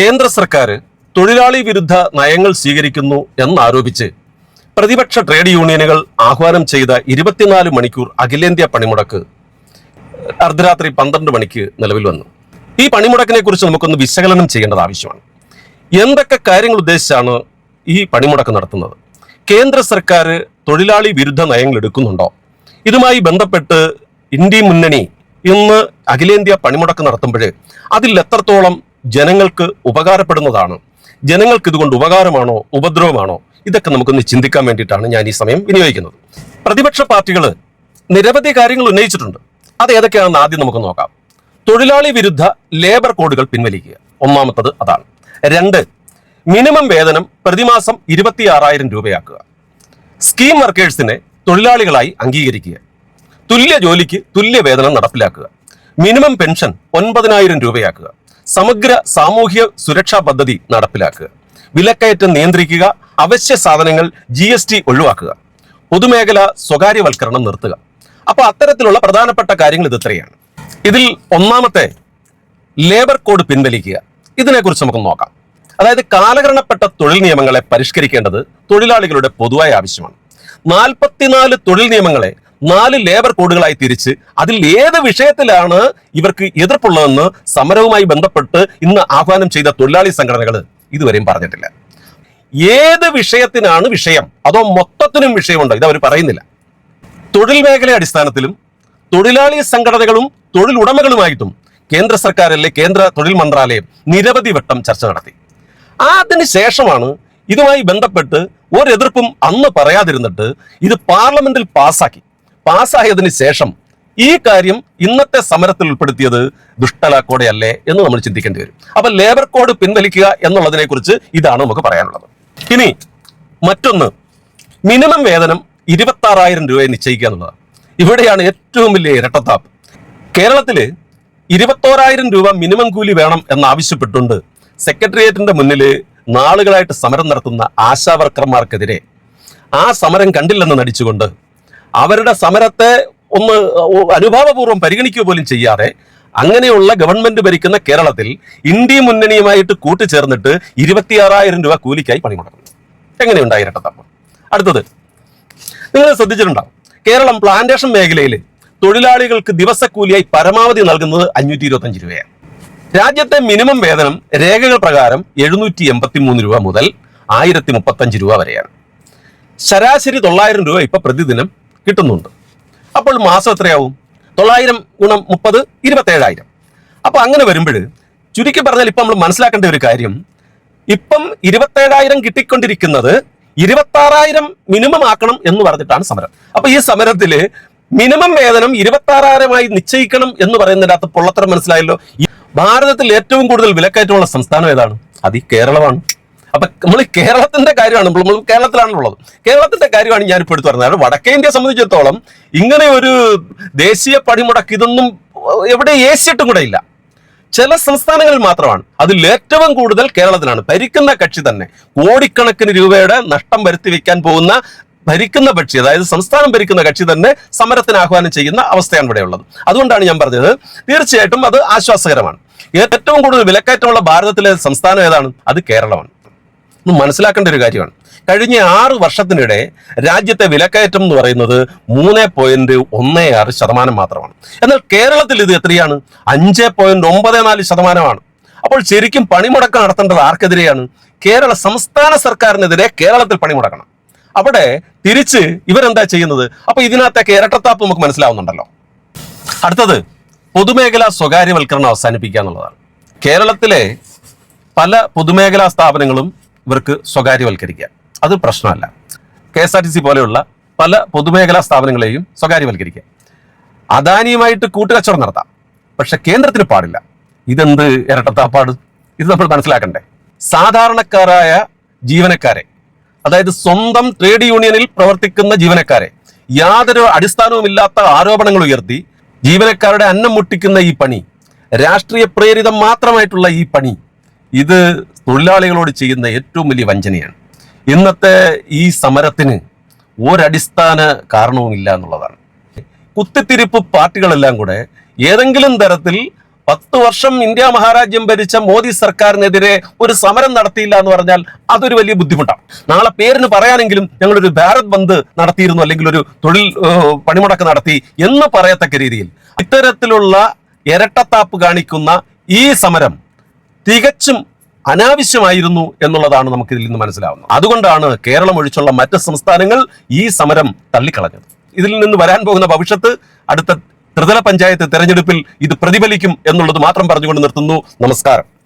കേന്ദ്ര സർക്കാർ തൊഴിലാളി വിരുദ്ധ നയങ്ങൾ സ്വീകരിക്കുന്നു എന്നാരോപിച്ച് പ്രതിപക്ഷ ട്രേഡ് യൂണിയനുകൾ ആഹ്വാനം ചെയ്ത ഇരുപത്തിനാല് മണിക്കൂർ അഖിലേന്ത്യാ പണിമുടക്ക് അർദ്ധരാത്രി പന്ത്രണ്ട് മണിക്ക് നിലവിൽ വന്നു. ഈ പണിമുടക്കിനെ കുറിച്ച് നമുക്കൊന്ന് വിശകലനം ചെയ്യേണ്ടത് ആവശ്യമാണ്. എന്തൊക്കെ കാര്യങ്ങൾ ഉദ്ദേശിച്ചാണ് ഈ പണിമുടക്ക് നടത്തുന്നത്? കേന്ദ്ര സർക്കാർ തൊഴിലാളി വിരുദ്ധ നയങ്ങൾ എടുക്കുന്നുണ്ടോ? ഇതുമായി ബന്ധപ്പെട്ട് ഇന്ത്യ മുന്നണി ഇന്ന് അഖിലേന്ത്യാ പണിമുടക്ക് നടത്തുമ്പോൾ അതിൽ എത്രത്തോളം ജനങ്ങൾക്ക് ഉപകാരപ്പെടുന്നതാണ്. ജനങ്ങൾക്ക് ഇതുകൊണ്ട് ഉപകാരമാണോ ഉപദ്രവമാണോ? ഇതൊക്കെ നമുക്കൊന്ന് ചിന്തിക്കാൻ വേണ്ടിയിട്ടാണ് ഞാൻ ഈ സമയം വിനിയോഗിക്കുന്നത്. പ്രതിപക്ഷ പാർട്ടികൾ നിരവധി കാര്യങ്ങൾ ഉന്നയിച്ചിട്ടുണ്ട്. അത് ഏതൊക്കെയാണെന്ന് ആദ്യം നമുക്ക് നോക്കാം. തൊഴിലാളി വിരുദ്ധ ലേബർ കോഡുകൾ പിൻവലിക്കുക. ഒന്നാമത്തത് അതാണ്. രണ്ട് മിനിമം വേതനം പ്രതിമാസം ഇരുപത്തി ആറായിരം രൂപയാക്കുക. സ്കീം വർക്കേഴ്സിനെ തൊഴിലാളികളായി അംഗീകരിക്കുക. തുല്യ ജോലിക്ക് തുല്യ വേതനം നടപ്പിലാക്കുക. മിനിമം പെൻഷൻ ഒൻപതിനായിരം രൂപയാക്കുക. സമഗ്ര സാമൂഹ്യ സുരക്ഷാ പദ്ധതി നടപ്പിലാക്കുക. വിലക്കയറ്റം നിയന്ത്രിക്കുക. അവശ്യ സാധനങ്ങൾ ജി എസ് ടി ഒഴിവാക്കുക. പൊതുമേഖല സ്വകാര്യവൽക്കരണം നിർത്തുക. അപ്പോൾ അത്തരത്തിലുള്ള പ്രധാനപ്പെട്ട കാര്യങ്ങൾ ഇത് ഇത്രയാണ് ഇതിൽ ഒന്നാമത്തെ ലേബർ കോഡ് പിൻവലിക്കുക. ഇതിനെക്കുറിച്ച് നമുക്ക് നോക്കാം. അതായത് കാലഹരണപ്പെട്ട തൊഴിൽ നിയമങ്ങളെ പരിഷ്കരിക്കേണ്ടത് തൊഴിലാളികളുടെ പൊതുവായ ആവശ്യമാണ്. നാൽപ്പത്തിനാല് തൊഴിൽ നിയമങ്ങളെ നാല് ലേബർ കോഡുകളായി തിരിച്ച് അതിൽ ഏത് വിഷയത്തിലാണ് ഇവർക്ക് എതിർപ്പുള്ളതെന്ന് സമരവുമായി ബന്ധപ്പെട്ട് ഇന്ന് ആഹ്വാനം ചെയ്ത തൊഴിലാളി സംഘടനകൾ ഇതുവരെയും പറഞ്ഞിട്ടില്ല. ഏത് വിഷയത്തിനാണ് വിഷയം? അതോ മൊത്തത്തിനും വിഷയമുണ്ടോ? ഇത് അവർ പറയുന്നില്ല. തൊഴിൽ മേഖല അടിസ്ഥാനത്തിലും തൊഴിലാളി സംഘടനകളും തൊഴിൽ ഉടമകളുമായിട്ടും കേന്ദ്ര സർക്കാരല്ലേ കേന്ദ്ര തൊഴിൽ മന്ത്രാലയം നിരവധി വട്ടം ചർച്ച നടത്തി. അതിന് ശേഷമാണ് ഇതുമായി ബന്ധപ്പെട്ട് ഒരെതിർപ്പും അന്ന് പറയാതിരുന്നിട്ട് ഇത് പാർലമെന്റിൽ പാസ്സാക്കി. പാസ്സായതിന് ശേഷം ഈ കാര്യം ഇന്നത്തെ സമരത്തിൽ ഉൾപ്പെടുത്തിയത് ദുഷ്ടലാക്കോടെയല്ലേ എന്ന് നമ്മൾ ചിന്തിക്കേണ്ടി വരും. അപ്പൊ ലേബർ കോഡ് പിൻവലിക്കുക എന്നുള്ളതിനെ കുറിച്ച് ഇതാണ് നമുക്ക് പറയാനുള്ളത്. ഇനി മറ്റൊന്ന് മിനിമം വേതനം ഇരുപത്തി ആറായിരം രൂപയെ നിശ്ചയിക്കുക എന്നുള്ളതാണ്. ഇവിടെയാണ് ഏറ്റവും വലിയ ഇരട്ടത്താപ്പ്. കേരളത്തിൽ ഇരുപത്തോരായിരം രൂപ മിനിമം കൂലി വേണം എന്നാവശ്യപ്പെട്ടുകൊണ്ട് സെക്രട്ടേറിയറ്റിന്റെ മുന്നിൽ നാളുകളായിട്ട് സമരം നടത്തുന്ന ആശാവർക്കർമാർക്കെതിരെ ആ സമരം കണ്ടില്ലെന്ന് നടിച്ചുകൊണ്ട് അവരുടെ സമരത്തെ ഒന്ന് അനുഭാവപൂർവം പരിഗണിക്കുക പോലും ചെയ്യാതെ അങ്ങനെയുള്ള ഗവൺമെന്റ് ഭരിക്കുന്ന കേരളത്തിൽ ഇന്ത്യ മുന്നണിയുമായിട്ട് കൂട്ടിച്ചേർന്നിട്ട് ഇരുപത്തിയാറായിരം രൂപ കൂലിക്കായി പണിമുടക്കുന്നു എങ്ങനെയുണ്ടായി ഇരട്ടത്തപ്പം അടുത്തത് നിങ്ങൾ ശ്രദ്ധിച്ചിട്ടുണ്ടാവും കേരളം പ്ലാന്റേഷൻ മേഖലയിൽ തൊഴിലാളികൾക്ക് ദിവസക്കൂലിയായി പരമാവധി നൽകുന്നത് അഞ്ഞൂറ്റി ഇരുപത്തഞ്ച് രൂപയാണ്. രാജ്യത്തെ മിനിമം വേതനം രേഖകൾ പ്രകാരം എഴുന്നൂറ്റി എൺപത്തി മൂന്ന് രൂപ മുതൽ ആയിരത്തി മുപ്പത്തഞ്ച് രൂപ വരെയാണ്. ശരാശരി തൊള്ളായിരം രൂപ ഇപ്പൊ പ്രതിദിനം കിട്ടുന്നുണ്ട്. അപ്പോൾ മാസം എത്രയാവും? തൊള്ളായിരം ഗുണം മുപ്പത് ഇരുപത്തേഴായിരം. അപ്പൊ അങ്ങനെ വരുമ്പോൾ ചുരുക്കി പറഞ്ഞാൽ ഇപ്പൊ നമ്മൾ മനസ്സിലാക്കേണ്ട ഒരു കാര്യം. ഇപ്പം ഇരുപത്തേഴായിരം കിട്ടിക്കൊണ്ടിരിക്കുന്നത് ഇരുപത്താറായിരം മിനിമം ആക്കണം എന്ന് പറഞ്ഞിട്ടാണ് സമരം. അപ്പൊ ഈ സമരത്തിൽ മിനിമം വേതനം ഇരുപത്തി ആറായിരമായി നിശ്ചയിക്കണം എന്ന് പറയുന്നതിന്റെ അകത്ത് പൊള്ളത്തരം മനസ്സിലായല്ലോ. ഭാരതത്തിൽ ഏറ്റവും കൂടുതൽ വിലക്കയറ്റമുള്ള സംസ്ഥാനം ഏതാണ്? അത് ഈ കേരളമാണ്. അപ്പൊ നമ്മൾ കേരളത്തിന്റെ കാര്യമാണ് നമ്മൾ കേരളത്തിലാണുള്ളത്. കേരളത്തിന്റെ കാര്യമാണ് ഞാനിപ്പോൾ എടുത്തു പറഞ്ഞത്. വടക്കേ ഇന്ത്യയെ സംബന്ധിച്ചിടത്തോളം ഇങ്ങനെ ഒരു ദേശീയ പണിമുടക്ക് ഇതൊന്നും എവിടെ ഏഷ്യട്ടും കൂടെ ഇല്ല. ചില സംസ്ഥാനങ്ങളിൽ മാത്രമാണ്. അതിൽ ഏറ്റവും കൂടുതൽ കേരളത്തിലാണ്. ഭരിക്കുന്ന കക്ഷി തന്നെ കോടിക്കണക്കിന് രൂപയുടെ നഷ്ടം വരുത്തി വെക്കാൻ പോകുന്ന ഭരിക്കുന്ന കക്ഷി അതായത് സംസ്ഥാനം ഭരിക്കുന്ന കക്ഷി തന്നെ സമരത്തിന് ആഹ്വാനം ചെയ്യുന്ന അവസ്ഥയാണ് ഇവിടെ ഉള്ളത് അതുകൊണ്ടാണ് ഞാൻ പറഞ്ഞത് തീർച്ചയായിട്ടും അത് ആശ്വാസകരമാണ്. ഏറ്റവും കൂടുതൽ വിലക്കയറ്റമുള്ള ഭാരതത്തിലെ സംസ്ഥാനം ഏതാണ്? അത് കേരളമാണ്. ഒന്ന് മനസ്സിലാക്കേണ്ട ഒരു കാര്യമാണ്. കഴിഞ്ഞ ആറ് വർഷത്തിനിടെ രാജ്യത്തെ വിലക്കയറ്റം എന്ന് പറയുന്നത് മൂന്ന് പോയിന്റ് ഒന്ന് ആറ് ശതമാനം മാത്രമാണ്. എന്നാൽ കേരളത്തിൽ ഇത് എത്രയാണ്? അഞ്ച് പോയിന്റ് ഒമ്പത് നാല് ശതമാനമാണ്. അപ്പോൾ ശരിക്കും പണിമുടക്ക് നടത്തേണ്ടത് ആർക്കെതിരെയാണ്? കേരള സംസ്ഥാന സർക്കാരിനെതിരെ കേരളത്തിൽ പണിമുടക്കണം. അവിടെ തിരിച്ച് ഇവരെന്താ ചെയ്യുന്നത്? അപ്പൊ ഇതിനകത്തൊക്കെ ഇരട്ടത്താപ്പ് നമുക്ക് മനസ്സിലാവുന്നുണ്ടല്ലോ. അടുത്തത് പൊതുമേഖലാ സ്വകാര്യവൽക്കരണം അവസാനിപ്പിക്കുക എന്നുള്ളതാണ്. കേരളത്തിലെ പല പൊതുമേഖലാ സ്ഥാപനങ്ങളും ഇവർക്ക് സ്വകാര്യവൽക്കരിക്കുക. അത് പ്രശ്നമല്ല. K S R T C പോലെയുള്ള പല പൊതുമേഖലാ സ്ഥാപനങ്ങളെയും സ്വകാര്യവൽക്കരിക്കുക. അദാനിയുമായിട്ട് കൂട്ടുകച്ചവടം നടത്താം. പക്ഷെ കേന്ദ്രത്തിന് പാടില്ല. ഇതെന്ത് ഇരട്ടത്താപ്പാട് ഇത് നമ്മൾ മനസ്സിലാക്കണ്ടേ. സാധാരണക്കാരായ ജീവനക്കാരെ അതായത് സ്വന്തം ട്രേഡ് യൂണിയനിൽ പ്രവർത്തിക്കുന്ന ജീവനക്കാരെ യാതൊരു അടിസ്ഥാനവുമില്ലാത്ത ആരോപണങ്ങൾ ഉയർത്തി ജീവനക്കാരുടെ അന്നം മുട്ടിക്കുന്ന ഈ പണി രാഷ്ട്രീയ പ്രേരിതം മാത്രമായിട്ടുള്ള ഈ പണി ഇത് തൊഴിലാളികളോട് ചെയ്യുന്ന ഏറ്റവും വലിയ വഞ്ചനയാണ്. ഇന്നത്തെ ഈ സമരത്തിന് ഒരടിസ്ഥാന കാരണവുമില്ല എന്നുള്ളതാണ്. കുത്തിത്തിരിപ്പ് പാർട്ടികളെല്ലാം കൂടെ ഏതെങ്കിലും തരത്തിൽ പത്ത് വർഷം ഇന്ത്യ മഹാരാജ്യം ഭരിച്ച മോദി സർക്കാരിനെതിരെ ഒരു സമരം നടത്തിയില്ല എന്ന് പറഞ്ഞാൽ അതൊരു വലിയ ബുദ്ധിമുട്ടാണ്. നാളെ പേരിന് പറയാനെങ്കിലും ഞങ്ങളൊരു ഭാരത് ബന്ദ് നടത്തിയിരുന്നു അല്ലെങ്കിൽ ഒരു തൊഴിൽ പണിമുടക്ക് നടത്തി എന്ന് പറയത്തക്ക രീതിയിൽ ഇത്തരത്തിലുള്ള ഇരട്ടത്താപ്പ് കാണിക്കുന്ന ഈ സമരം തികച്ചും അനാവശ്യമായിരുന്നു എന്നുള്ളതാണ് നമുക്ക് ഇതിൽ നിന്ന് മനസ്സിലാവുന്നത്. അതുകൊണ്ടാണ് കേരളം ഒഴിച്ചുള്ള മറ്റ് സംസ്ഥാനങ്ങൾ ഈ സമരം തള്ളിക്കളഞ്ഞത്. ഇതിൽ നിന്ന് വരാൻ പോകുന്ന ഭവിഷ്യത്ത് അടുത്ത ത്രിതല പഞ്ചായത്ത് തെരഞ്ഞെടുപ്പിൽ ഇത് പ്രതിഫലിക്കും എന്നുള്ളത് മാത്രം പറഞ്ഞുകൊണ്ട് നിർത്തുന്നു. നമസ്കാരം.